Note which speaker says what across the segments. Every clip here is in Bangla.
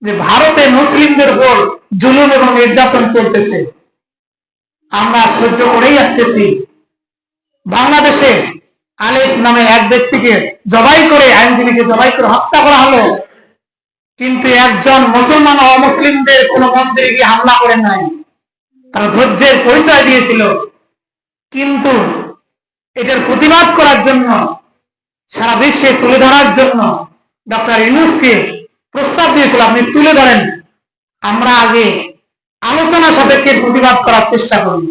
Speaker 1: যে ভারতে মুসলিমদের উপর জুলুম এবং নির্যাতন চলতেছে। আমরা সহ্য করেই আসতেছি। বাংলাদেশে আলেফ নামে এক ব্যক্তিকে জবাই করে, আইনজীবীকে জবাই করে হত্যা করা হলো। কিন্তু একজন মুসলমান ও মুসলিমদের কোন মন্দিরে গিয়ে হামলা করেন নাই। তারা ধৈর্যের পরিচয় দিয়েছিল। কিন্তু এটার প্রতিবাদ করার জন্য, সারা বিশ্বে তুলে ধরার জন্য ডক্টর ইউনুসকে প্রস্তাব দিয়েছিল, আপনি তুলে ধরেন। আমরা আগে আলোচনা সাপেক্ষে প্রতিবাদ করার চেষ্টা করি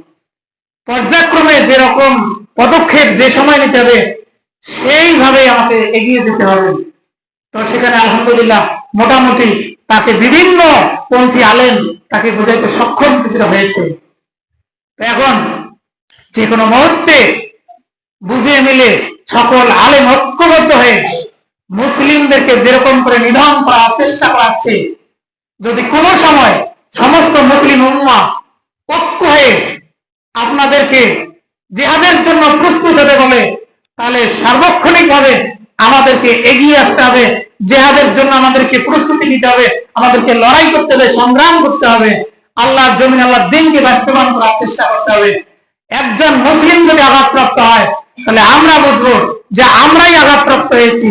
Speaker 1: পর্যায়ক্রমে যেরকম পদক্ষেপ যে সময় নিতে হবে, সেইভাবে আমাকে এগিয়ে যেতে হবে। তো সেখানে আলহামদুলিল্লাহ মোটামুটি তাকে বিভিন্ন পন্থী আলেন তাকে বোঝাইতে সক্ষম কিছুটা হয়েছে। এখন যে কোনো মুহূর্তে বুঝিয়ে মিলে সকল আলেম ঐক্যবদ্ধ হয়ে মুসলিমদেরকে যেরকম করে নিধন করার যদি কোনো সময় সমস্ত মুসলিম উম্মা ঐক্য হয়ে আপনাদেরকে জেহাদের জন্য প্রস্তুত হতে বলে, তাহলে সার্বক্ষণিক ভাবে আমাদেরকে এগিয়ে আসতে হবে, জেহাদের জন্য আমাদেরকে প্রস্তুতি নিতে হবে, আমাদেরকে লড়াই করতে হবে, সংগ্রাম করতে হবে, আল্লাহর জমিন আল্লাহর দিনকে বাস্তবায়ন করার চেষ্টা করতে হবে। একজন মুসলিম যদি আঘাতপ্রাপ্ত হয়, তাহলে আমরা বুঝব যে আমরাই আঘাতপ্রাপ্ত হয়েছি,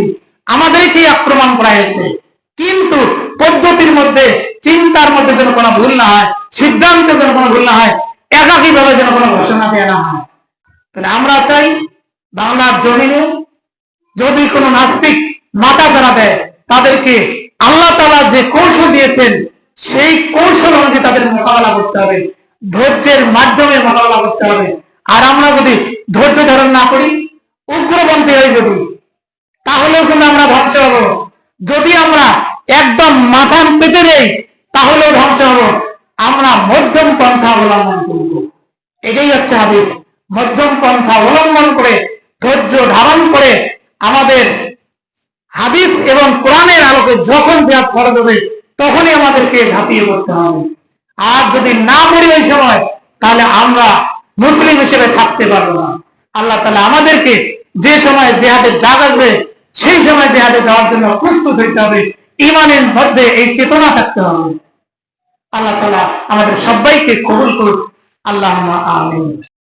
Speaker 1: আমাদেরকেই আক্রমণ করা হয়েছে। কিন্তু পদ্ধতির মধ্যে, চিন্তার মধ্যে যেন কোনো ভুল না হয়, সিদ্ধান্তে যেন কোনো ভুল না হয় একাকী ভাবে যেন কোনো ঘোষণা দেওয়া না হয়। তাহলে আমরা চাই, বাংলার জমিনে যদি কোনো নাস্তিক মাথা ধরা দেয় তাদেরকে আল্লাহ তালা যে কৌশল দিয়েছেন, সেই কৌশল অনুযায়ী তাদের মোকাবেলা করতে হবে। ধৈর্যের মাধ্যমে মোকাবেলা করতে হবে। আর আমরা যদি ধৈর্য ধারণ না করি, উগ্রপন্থী হয়ে যদি, তাহলেও কিন্তু আমরা ধ্বংস হব। যদি আমরা একদম মাথা পেতে দেই তাহলেও ধ্বংস হব। আমরা মধ্যম পন্থা অবলম্বন করব। এটাই হচ্ছে হাদিস। মধ্যম পন্থা অবলম্বন করে, ধৈর্য ধারণ করে আমাদের হাদিস এবং কোরআনের আলোকে যখন দেওয়া খরচ হবে, তখনই আমাদেরকে ঝাঁপিয়ে পড়তে হবে। আর যদি না পড়ি ওই সময়, তাহলে আমরা মুসলিম হিসেবে থাকতে পারব না। আল্লাহ তাহলে আমাদেরকে যে সময় জেহাদের ডাক আসবে সেই সময় জেহাদে যাওয়ার জন্য প্রস্তুত হইতে হবে। ইমানের মধ্যে এই চেতনা থাকতে হবে। আল্লাহ তালা আমাদের সবাইকে কবুল করুক। আল্লাহ আমিন।